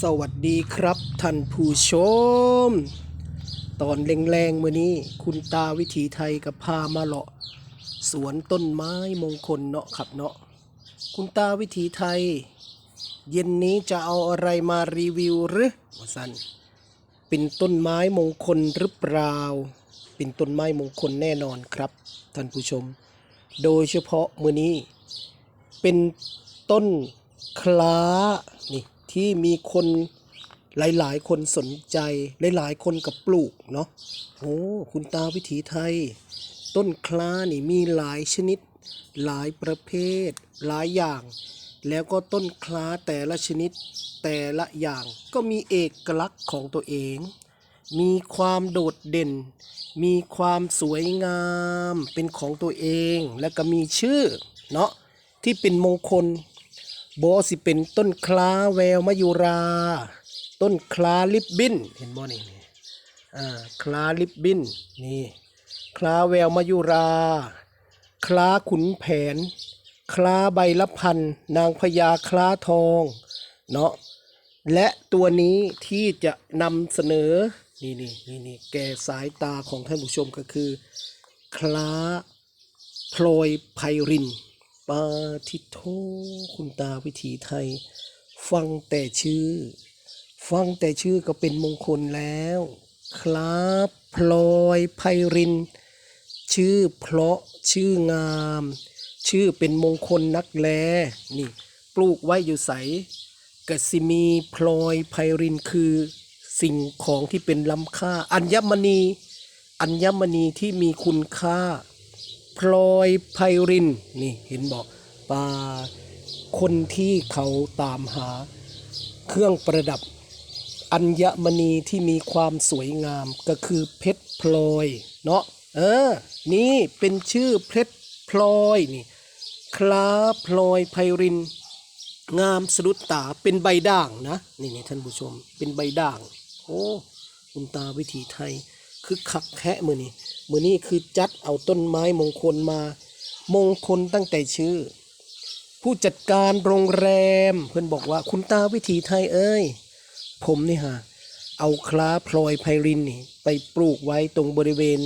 สวัสดีครับท่านผู้ชม ตอนแรงๆมื่อนี้คุณตาวิถีไทยกับพามาเลาะ สวนต้นไม้มงคลเนาะครับเนาะคุณตาวิถีไทย เย็นนี้จะเอาอะไรมารีวิวหรือวสันเป็นต้นไม้มงคลหรือเปล่า เป็นต้นไม้มงคลแน่นอนครับท่านผู้ชม โดยเฉพาะมือนี้ เป็นต้นคล้านี่ ที่มีคนหลายๆ คนสนใจ หลายๆ คนกับปลูกเนาะโอ้คุณตาวิถีไทย ต้นคล้านี่มีหลายชนิด หลายประเภท หลายอย่าง แล้วก็ต้นคล้าแต่ละชนิดแต่ละอย่างก็มีเอกลักษณ์ของตัวเอง มีความโดดเด่น มีความสวยงามเป็นของตัวเอง และก็มีชื่อเนาะที่เป็นมงคล บสิเป็นต้นคล้าแววมยุรา ต้นคล้าลิบบินเห็นบ่นี่นี่อ่าคล้าลิบบินนี่คล้าแววมยุรา คล้าขุนแผน คล้าใบละพัน นางพญาคล้าทองเนาะและตัวนี้ที่จะนำเสนอนี่นี่นี่นี่แก่สายตาของท่านผู้ชมก็คือ คล้าพลอยไพริน ปาทิโทคุณตาวิถีไทย ฟังแต่ชื่อ ฟังแต่ชื่อก็เป็นมงคลแล้วคล้าพลอยไพริน ชื่อเพราะชื่องาม ชื่อเป็นมงคลนักแลนี่ ปลูกไว้อยู่ใสกสิมีพลอยไพรินคือ สิ่งของที่เป็นล้ำค่า อัญมณี อัญมณีที่มีคุณค่า พลอยไพรินนี่เห็นบอกปลาคนที่เขาตามหาเครื่องประดับ อัญมณีที่มีความสวยงามก็คือเพชรพลอยเนาะเออ นี่เป็นชื่อเพชรพลอยนี่คล้าพลอยไพริน งามสะดุดตาเป็นใบด่างนะนี่นี่ท่านผู้ชมเป็นใบด่าง โอ้คุณตาวิถีไทยคือขักแคะมือนี่ มือนี่คือจัดเอาต้นไม้มงคลมา มงคลตั้งแต่ชื่อ ผู้จัดการโรงแรม เพื่อนบอกว่าคุณตาวิถีไทยเอ้ย ผมนี่ฮะเอาคล้าพลอยไพรินนี่ไปปลูกไว้ตรงบริเวณ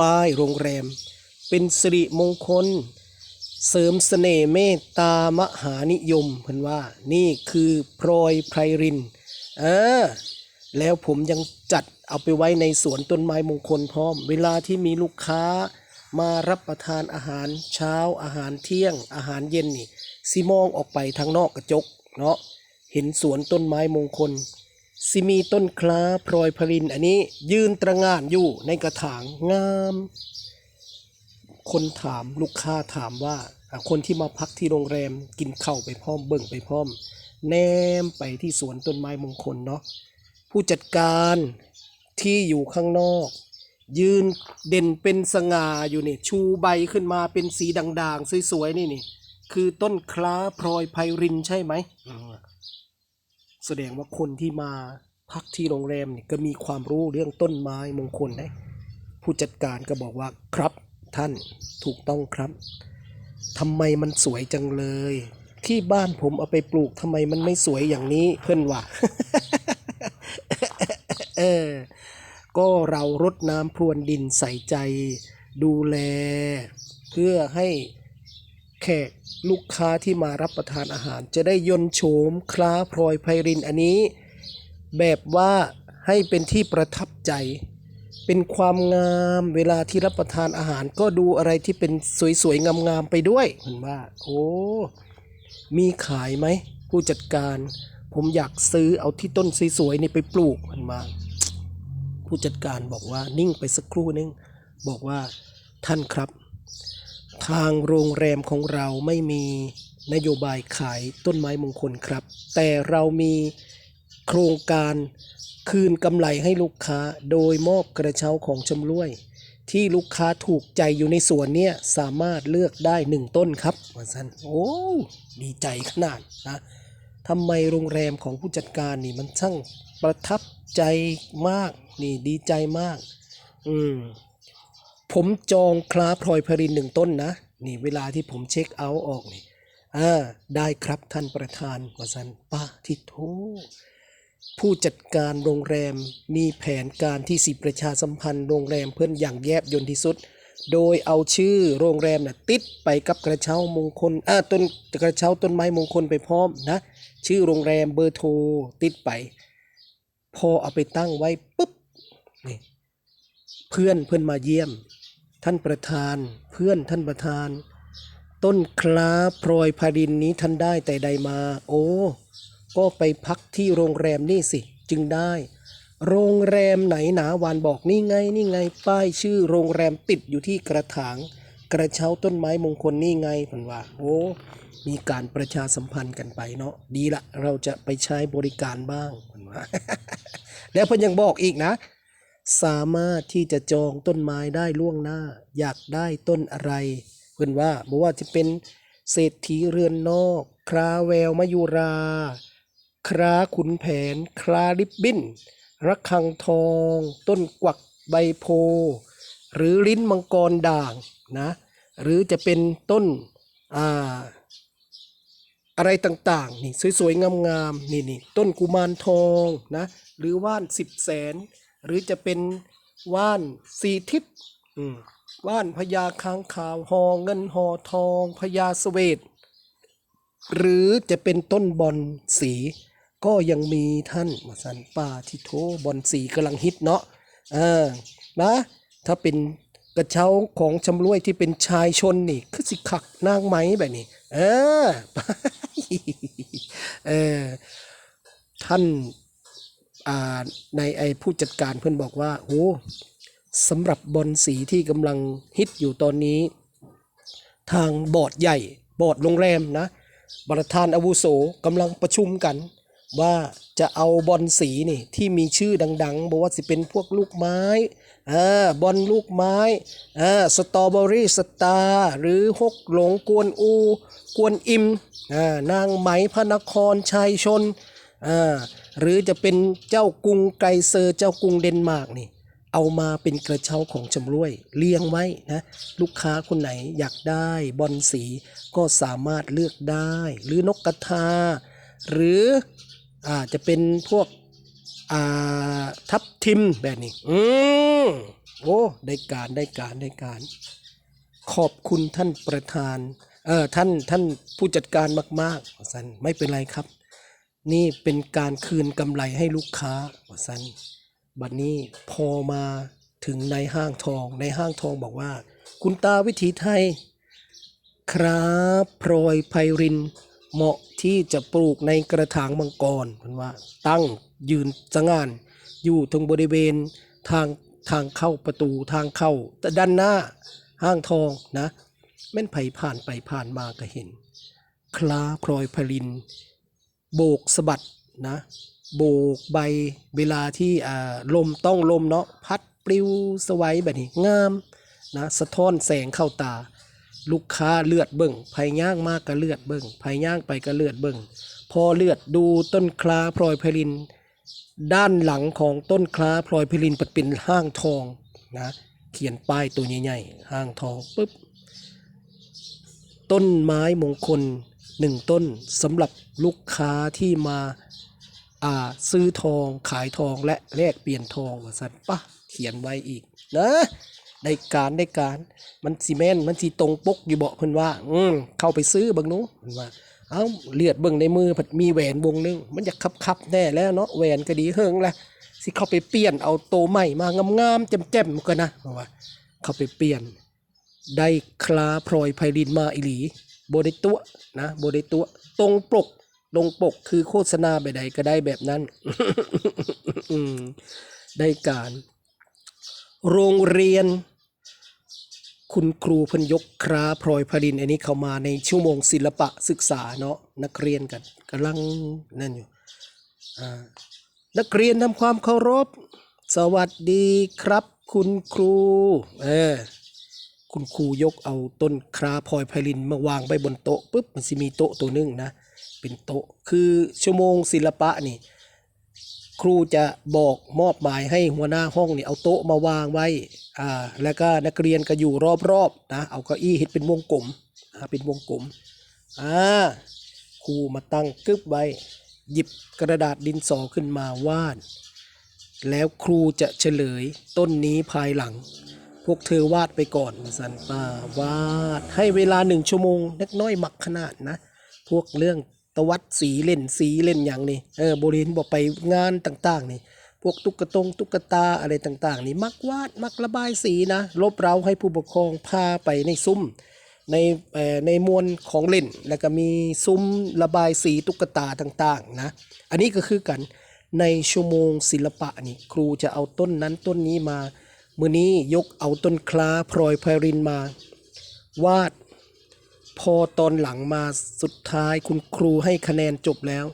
ป้ายโรงแรม เป็นสิริมงคล เสริมเสน่ห์เมตตามหานิยมเพิ่อนว่า นี่คือพลอยไพริน เออ แล้วผมยังจัดเอาไปไว้ในสวนต้นไม้มงคลพร้อม เวลาที่มีลูกค้ามารับประทานอาหารเช้าอาหารเที่ยง อาหารเย็นนี่สิมองออกไปทางนอกกระจกเนาะเห็นสวนต้นไม้มงคลสิมีต้นคล้าพลอยพรินอันนี้ยืนตระงานอยู่ในกระถางงาม คนถามลูกค้าถามว่า คนที่มาพักที่โรงแรมกินข้าวไปพร้อมเบิ่งไปพร้อม แนมไปที่สวนต้นไม้มงคลเนาะ ผู้จัดการที่อยู่ข้างนอก ยืนเด่นเป็นสง่าอยู่นี่ ชูใบขึ้นมาเป็นสีด่างๆ สวยๆ นี่นี่ คือต้นคล้าพลอยไพรินใช่ไหมอืมแสดงว่าคนที่มาพักที่โรงแรมเนี่ยก็มีความรู้เรื่องต้นไม้มงคลนะผู้จัดการก็บอกว่าครับท่านถูกต้องครับทำไมมันสวยจังเลย ที่บ้านผมเอาไปปลูกทำไมมันไม่สวยอย่างนี้เพื่อนว่าเออ ก็เรารดน้ำพรวนดินใส่ใจ ดูแล เพื่อให้แขกลูกค้าที่มารับประทานอาหาร จะได้ยนโฉมคล้าพลอยไพรินอันนี้ แบบว่าให้เป็นที่ประทับใจ เป็นความงามเวลาที่รับประทานอาหาร ก็ดูอะไรที่เป็นสวยๆ งามๆ ไปด้วยเห็นว่า โอ้ มีขายไหม ผู้จัดการ ผมอยากซื้อเอาที่ต้นสวยๆนี่ไปปลูกเห็นว่า ผู้จัดการบอกว่านิ่งไปสักครู่นึง บอกว่าท่านครับ ทางโรงแรมของเราไม่มีนโยบายขายต้นไม้มงคลครับ แต่เรามีโครงการคืนกำไรให้ลูกค้าโดยมอบกระเช้าของชำร่วย ที่ลูกค้าถูกใจอยู่ในสวนเนี่ยสามารถเลือกได้หนึ่งต้นครับว่าสันโอ้ดีใจขนาดนะ ทำไมโรงแรมของผู้จัดการนี่มันช่างประทับใจมากนี่ดีใจมาก อืมผมจองคลาพลอยพรินหนึ่งต้นนะ นี่เวลาที่ผมเช็คเอาท์ออกนี่อ่าได้ครับท่านประธานวสันป้าทิโทผู้จัดการโรงแรมมีแผนการที่สิประชาสัมพันธ์โรงแรมเพื่อนอย่างแยบยนที่สุด โดยเอาชื่อโรงแรมน่ะติดไปกับกระเช้ามงคลอ่าต้นกระเช้าต้นไม้มงคลไปพร้อมนะ ชื่อโรงแรมเบอร์โทรติดไป พอเอาไปตั้งไว้ปุ๊บนี่เพื่อนเพื่อนมาเยี่ยม ท่านประธาน เพื่อนท่านประธาน ต้นคล้าพลอยพาดินนี้ท่านได้แต่ใดมา โอ้ ก็ไปพักที่โรงแรมนี่สิ จึงได้ โรงแรมไหนหนาวานบอกนี่ไงนี่ไง ป้ายชื่อโรงแรมติดอยู่ที่กระถาง กระเช้าต้นไม้มงคลนี่ไงพันว่า โอ้ มีการประชาสัมพันธ์กันไปเนาะดีละ เราจะไปใช้บริการบ้างพันว่า แล้วเพิ่นยังบอกอีกนะ สามารถที่จะจองต้นไม้ได้ล่วงหน้า อยากได้ต้นอะไรเพื่อนว่าบอกว่าจะเป็นเศรษฐีเรือนนอก คราแววมายุรา คราขุนแผน คราลิบบิ้น ระฆังทอง ต้นกวักใบโพ หรือลิ้นมังกรด่างนะหรือจะเป็นต้นอ่าอะไรต่างๆนี่สวยๆ งามๆนี่นี่ต้นกุมารทองนะหรือว่านสิบแสน หรือจะเป็นว่านสีทิศว่านพญาค้างขาวหอเงินหอทองพญาสเวตหรือจะเป็นต้นบอนสี ก็ยังมีท่านมาสันป่าที่โทบอนสีกำลังฮิตเนาะอ่านะถ้าเป็นกระเช้าของชำรวยที่เป็นชายชนนี่คือสิขักนางไหมแบบนี้เออเออท่านอ่าในไอผู้จัดการเพื่อนบอกว่าโอ้สำหรับบอลสีที่กำลังฮิตอยู่ตอนนี้ ทางบอร์ดใหญ่บอร์ดโรงแรมนะ ประธานอาวุโสกำลังประชุมกัน ว่าจะเอาบอลสีนี่ที่มีชื่อดัง ๆ บอกว่าสิเป็นพวกลูกไม้อ่าบอลลูกไม้อ่าสตรอเบอรี่สตาร์หรือฮกหลงกวนอู กวนอิมอ่านางไหมพระนครชัยชนอ่าหรือจะเป็นเจ้ากรุงไกรเซอร์เจ้ากรุงเดนมาร์กนี่เอามาเป็นกระเช้าของชำร่วยเลี้ยงไว้นะลูกค้าคนไหนอยากได้บอลสีก็สามารถเลือกได้ หรือนกกระทา หรือ อาจะเป็นพวกอ่าทับทิมแบบนี้ อืมโอ้ได้การได้การได้การ ขอบคุณท่านประธานเออท่านท่านผู้จัดการมากๆสันไม่เป็นไรครับ นี่เป็นการคืนกำไรให้ลูกค้าว่าสันบัดนี้พอมาถึงในห้างทองในห้างทองบอกว่า คุณตาวิถีไทย ครับพลอยไพริน เหมาะที่จะปลูกในกระถางมังกรเพิ่นว่าตั้งยืนสง่านอยู่ตรงบริเวณทางทางเข้าประตูทางเข้าแต่ด้านหน้าห้างทองนะแม่นไผผ่านไปผ่านมาก็เห็น คลาพลอยพริน โบกสะบัดนะโบกใบเวลาที่อ่าลมต้องลมเนาะพัดปลิวสวัยแบบนี้งามนะสะท้อนแสงเข้าตา ลูกค้าเลือดเบิ่งไผย่างมากก็เลือดเบิ่งไผย่างไปก็เลือดเบิ่งพอเลือดดูต้นคลาพลอยไพริน ด้านหลังของต้นคลาพลอยไพรินปัดเป็นห้างทองนะเขียนป้ายตัวใหญ่ๆห้างทองปุ๊บต้นไม้มงคลหนึ่งต้นสำหรับลูกค้าที่มาอ่าซื้อทองขายทองและแลกเปลี่ยนทองว่าสันปะเขียนไว้อีกนะ ได้การได้การ มันซีเมนมันสีตรงปกอยู่เบาะเพิ่นว่า อืมเข้าไปซื้อเบิ่งนู้เพิ่นว่า เอ้าเลือดเบิ่งในมือผัดมีแหวนวงหนึง มันอยากคับๆแน่แล้วเนาะแหวนก็ดีเฮิงละสิเข้าไปเปลี่ยนเอาโตใหม่มางามๆแจ่มๆกันนะเพราะว่า เข้าไปเปลี่ยน ได้คลาพลอยไพรินมาอีหลีโบได้ตัวนะโบได้ตัวตรงปกตรงปกคือโฆษณาแบบใดก็ได้แบบนั้นได้การ โรงเรียน คุณครูพันยกคราพลอยพริน อันนี้เข้ามาในชั่วโมงศิลปะศึกษาเนาะนักเรียนกันกำลังนั่นอยู่นักเรียนทำความเคารพ สวัสดีครับ คุณครูเออคุณครูยกเอาต้นคราพลอยพลินมาวางไว้บนโต๊ะปุ๊บมันสิมีโต๊ะตัวหนึงนะ เป็นโต๊ะคือชั่วโมงศิลปะนี่ ครูจะบอกมอบหมายให้หัวหน้าห้องเนี่ยเอาโต๊ะมาวางไว้อ่าแล้วก็นักเรียนก็อยู่รอบๆนะเอาเก้าอี้เฮ็ดเป็นวงกลมอ่าเป็นวงกลมอ่าครูมาตั้งกึบไว้ หยิบกระดาษดินสอขึ้นมาวาด แล้วครูจะเฉลยต้นนี้ภายหลัง พวกเธอวาดไปก่อนสันป้าวาด ให้เวลาหนึ่งชั่วโมงเล็กน้อยหมักขนาดนะ พวกเรื่อง ตวัดสีเล่นสีเล่นอย่างนี้เออบริเวณบอกไปงานต่างๆนี่พวกตุ๊กตงตุ๊กตาอะไรต่างๆ นี่มักวาดมักระบายสีนะลบเราให้ผู้ปกครองพาไปในซุ้มในในมวลของเล่น แล้วก็มีซุ้มระบายสีตุ๊กตาต่างๆนะอันนี้ก็คือกันในชั่วโมงศิลปะนี่ครูจะเอาต้นนั้นต้นนี้มา มือนี้ยกเอาต้นคล้าพลอยไพรินมา วาด พอตอนหลังมาสุดท้ายคุณครูให้คะแนนจบแล้ว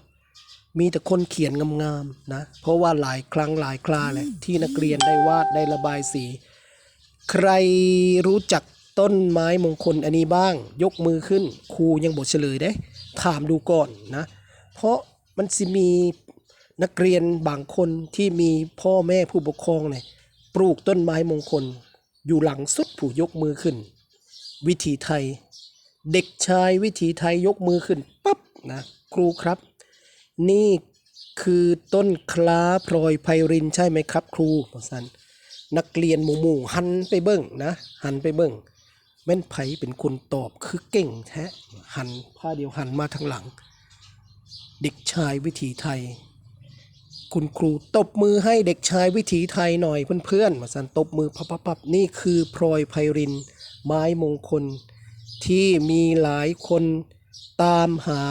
มีแต่คนเขียนงามๆนะ เพราะว่าหลายครั้งหลายคราแหละที่นักเรียนได้วาดได้ระบายสี ใครรู้จักต้นไม้มงคลอันนี้บ้าง ยกมือขึ้น ครูยังบทเฉลยได้ ถามดูก่อนนะ เพราะมันสิมีนักเรียนบางคนที่มีพ่อแม่ผู้ปกครองเนี่ยปลูกต้นไม้มงคล อยู่หลังสุดผู้ยกมือขึ้น วิถีไทย เด็กชายวิถีไทยยกมือขึ้นปั๊บนะครูครับ นี่คือต้นคล้าพลอยไพรินใช่ไหมครับ ครูบอกสันนักเรียนหมู่หมู่หันไปเบิ้งนะหันไปเบิ้งแม่นไผเป็นคนตอบคือเก่งแท้หันผ้าเดียวหันมาทางหลัง เด็กชายวิถีไทย คุณครูตบมือให้เด็กชายวิถีไทยหน่อยเพื่อนๆมาสันตบมือพับพับพับนี่คือพลอยไพริน ไม้มงคล ที่มีหลายคนตามหา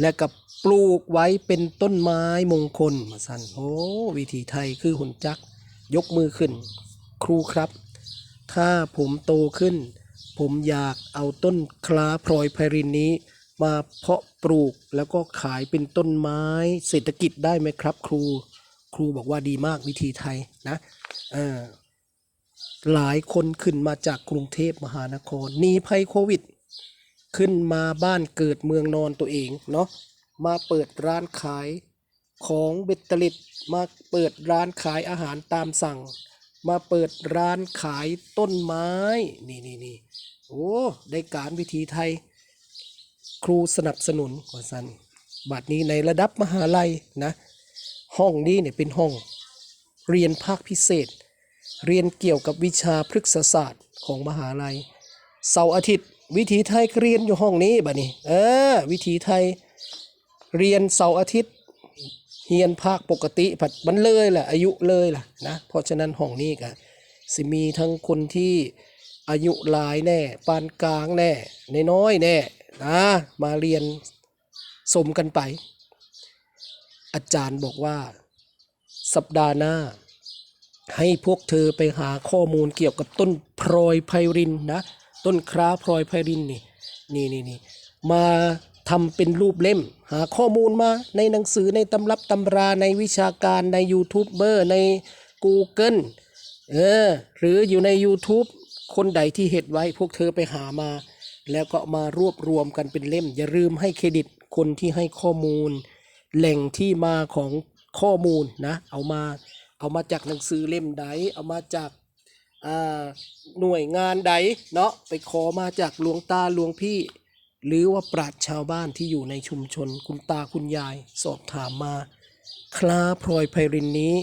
และกับปลูกไว้เป็นต้นไม้มงคลมาสันโอ้วิถีไทยคือหุ่นจักรยกมือขึ้น ครูครับ ถ้าผมโตขึ้น ผมอยากเอาต้นคล้าพลอยไพรินนี้ มาเพาะปลูกแล้วก็ขายเป็นต้นไม้เศรษฐกิจได้ไหมครับ ครู ครูบอกว่าดีมากวิธีไทยนะหลายคนขึ้นมาจากกรุงเทพมหานครหนีภัยโควิด ขึ้นมาบ้านเกิดเมืองนอนตัวเองเนาะมาเปิดร้านขายของเบ็ดเตล็ดมาเปิดร้านขายอาหารตามสั่ง มาเปิดร้านขายต้นไม้นี่นี่นี่โอ้ได้การวิธีไทย ครูสนับสนุนว่าสันบัดนี้ในระดับมหาลัยนะห้องนี้เนี่ยเป็นห้องเรียนภาคพิเศษ เรียนเกี่ยวกับวิชาพฤกษศาสตร์ของมหาลัย เสาร์อาทิตย์ วิถีไทยเรียนอยู่ห้องนี้บัดนี้เออ วิถีไทยเรียนเสาร์อาทิตย์เรียนภาคปกติผัดมันเลยแหละอายุเลยล่ะนะเพราะฉะนั้นห้องนี้ก็สิมีทั้งคนที่อายุหลายแน่ปานกลางแน่ในน้อยแน่นะมาเรียนสมกันไป อาจารย์บอกว่า สัปดาห์หน้า ให้พวกเธอไปหาข้อมูลเกี่ยวกับต้นพลอยไพรินนะ ต้นคราพลอยไพรินนี่นี่นี่นี่มาทำเป็นรูปเล่ม หาข้อมูลมาในหนังสือในตำรับตำราในวิชาการในยูทูบเบอร์ใน Google เออหรืออยู่ใน YouTube คนใดที่เห็ดไว้พวกเธอไปหามา แล้วก็มารวบรวมกันเป็นเล่ม อย่าลืมให้เครดิตคนที่ให้ข้อมูล แหล่งที่มาของข้อมูลนะ เอามาเอามาจากหนังสือเล่มใด เอามาจาก หน่วยงานใดเนาะไปขอมาจากหลวงตาหลวงพี่ หรือว่าปราชชาวบ้านที่อยู่ในชุมชน คุณตาคุณยายสอบถามมา คลาพลอยไพรินนี้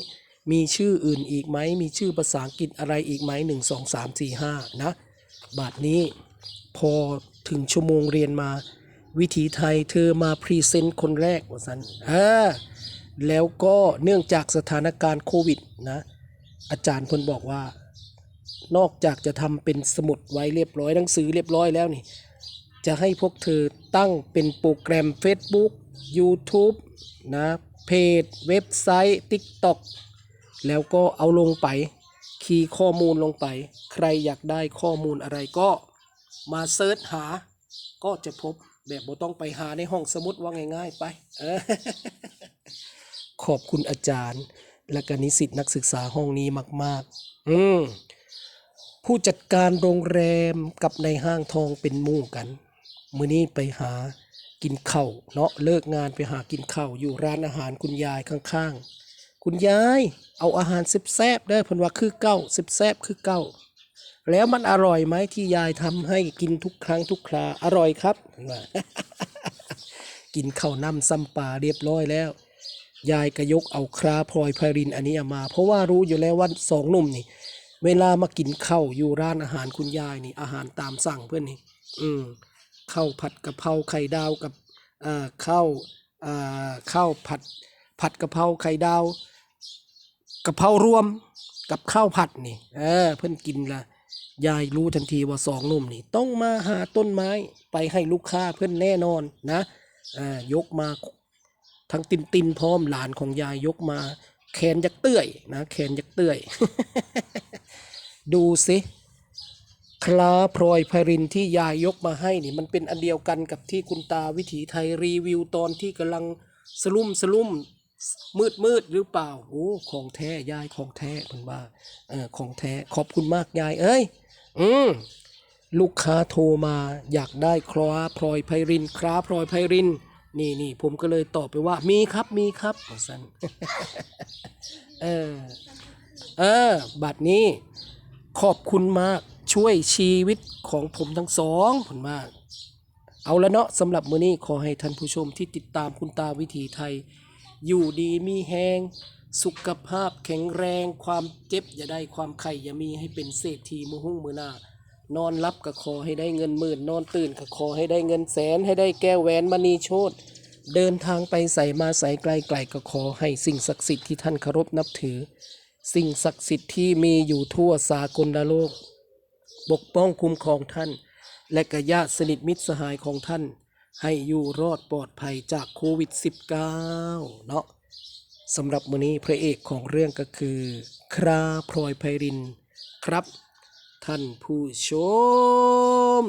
มีชื่ออื่นอีกไหม มีชื่อภาษาอังกฤษอะไรอีกไหมหนึ่งสองสามสี่ห้านะบาทนี้พอถึงชั่วโมงเรียนมา วิถีไทยเธอมาพรีเซนต์คนแรกว่าสันอ่าแล้วก็เนื่องจากสถานการณ์โควิดนะอาจารย์พนบอกว่า นอกจากจะทำเป็นสมุดไว้เรียบร้อยหนังสือเรียบร้อยแล้วนี่ จะให้พวกเธอตั้งเป็นโปรแกรม Facebook YouTube นะเพจ เว็บไซต์ TikTok แล้วก็เอาลงไป คีย์ข้อมูลลงไป ใครอยากได้ข้อมูลอะไรก็มาเซิร์ชหา ก็จะพบแบบบ่ต้องไปหาในห้องสมุดว่าง่ายๆไปออขอบคุณอาจารย์ และก็นิสิตนักศึกษาห้องนี้มาก ๆ อืม ผู้จัดการโรงแรมกับในห้างทองเป็นมู่กัน มื้อนี้ไปหากินข้าวเนาะเลิกงานไปหากินข้าวอยู่ร้านอาหารคุณยายข้างๆ คุณยายเอาอาหารซิบแซบได้เพิ่นว่าคือเก้าแซบคือเก้าแล้วมันอร่อยไหมที่ยายทำให้กินทุกครั้งทุกคราอร่อยครับว่ากินข้าวน้ำซ้ำปลาเรียบร้อยแล้ว ยายก็ยกเอาคราพลอยไพรินอันนี้มา เพราะว่ารู้อยู่แล้วว่าสองหนุ่มนี่ เวลามากินข้าวอยู่ร้านอาหารคุณยายนี่ อาหารตามสั่งเพื่อนนี่ อืมข้าวผัดกะเพราไข่ดาวกับเอ่อข้าวเอ่อข้าวผัด ผัดกะเพราไข่ดาวกะเพรารวมกับข้าวผัดนี่เออเพื่อนกินละยายรู้ทันทีว่าสองหนุ่มนี่ ต้องมาหาต้นไม้ไปให้ลูกค้าเพื่อนแน่นอนนะอ่ายกมาทั้งตินตินพร้อมหลานของยายยกมา แขนยักเตื้อยนะแขนยักเตื้อย ดูสิคลาพลอยไพรินที่ยายยกมาให้นี่มันเป็นอันเดียวกันกับที่คุณตาวิถีไทยรีวิวตอนที่กำลังสลุ่มสลุ่มมืดมืดหรือเปล่าโอ้ของแท้ยายของแท้เพิ่นว่าเออของแท้ขอบคุณมากยายเอ้ย อืมลูกค้าโทรมาอยากได้คลาพลอยไพรินคลาพลอยไพริน นี่นี่ผมก็เลยตอบไปว่า มีครับมีครับว่าซั่นเออเออบัดนี้ ขอบคุณมากช่วยชีวิตของผมทั้งสองผลมาก เอาละเนาะสำหรับมื้อนี้ขอให้ท่านผู้ชมที่ติดตามคุณตาวิถีไทย อยู่ดีมีแหงสุขภาพแข็งแรง ความเจ็บอย่าได้ความไข่อย่ามีให้เป็นเศรษฐีมือหุ้งมือหน้านอนรับก็ขอให้ได้เงินหมื่น นอนตื่นก็ขอให้ได้เงินแสน ให้ได้แก้วแหวนมณีโชตเดินทางไปใส่มาใส่ไกลไกลก็ขอให้สิ่งศักดิ์สิทธิ์ที่ท่านเคารพนับถือ สิ่งศักดิ์สิทธิ์ที่มีอยู่ทั่วสากลโลก ปกป้องคุ้มครองท่าน และกญาติสนิทมิตรสหายของท่าน ให้อยู่รอดปลอดภัยจากโควิด -19 เนาะสำหรับมื้อนี้พระเอกของเรื่องก็คือ คราพลอยไพรินครับ ท่านผู้ชม